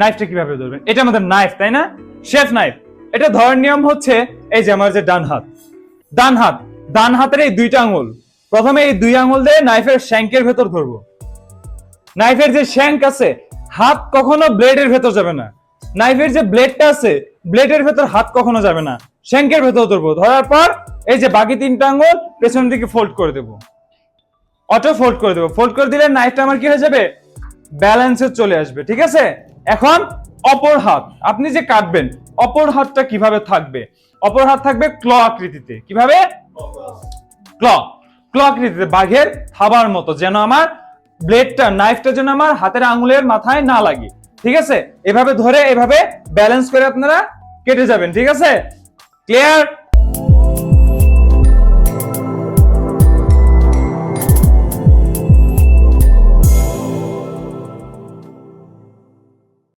নাইফটা কীভাবে ধরবেন? এটা আমাদের নাইফ তাই না? শেফ নাইফ এটা ধরার নিয়ম হচ্ছে, এই যে আমার যে ডান হাত। ডান হাত। ডান হাতের এই দুইটা আঙুল। প্রথমে এই দুই আঙুল দিয়ে নাইফের শ্যাঙ্কের ভেতর ধরবো। নাইফের যে শ্যাঙ্ক আছে, হাত কখনো ব্লেডের ভেতর যাবে না। নাইফের যে ব্লেডটা আছে ব্লেডের ভেতর হাত কখনো যাবে না। শ্যাঙ্কের ভেতর ধরবো। ধরার পর, এই যে বাকি তিনটা আঙুল, পেছন দিকে ফোল্ড করে দেবো। অটো ফোল্ড করে দেবো। ফোল্ড করে দিলে নাইফটা আমার কি হয়ে যাবে? ব্যালেন্সে চলে আসবে। ঠিক আছে? এখন অপর হাত, আপনি যে কাটবেন, অপর হাতটা কীভাবে থাকবে? অপর হাত থাকবে ক্ল আকৃতিতে। কীভাবে? ক্ল। ক্ল আকৃতিতে, বাঘের থাবার মতো, যেন আমার ব্লেডটা নাইফটা যেন আমার হাতের আঙুলের মাথায় না লাগে। ঠিক আছে? এভাবে ধরে, এভাবে ব্যালেন্স করে আপনারা কেটে যাবেন। ঠিক আছে? ক্লিয়ার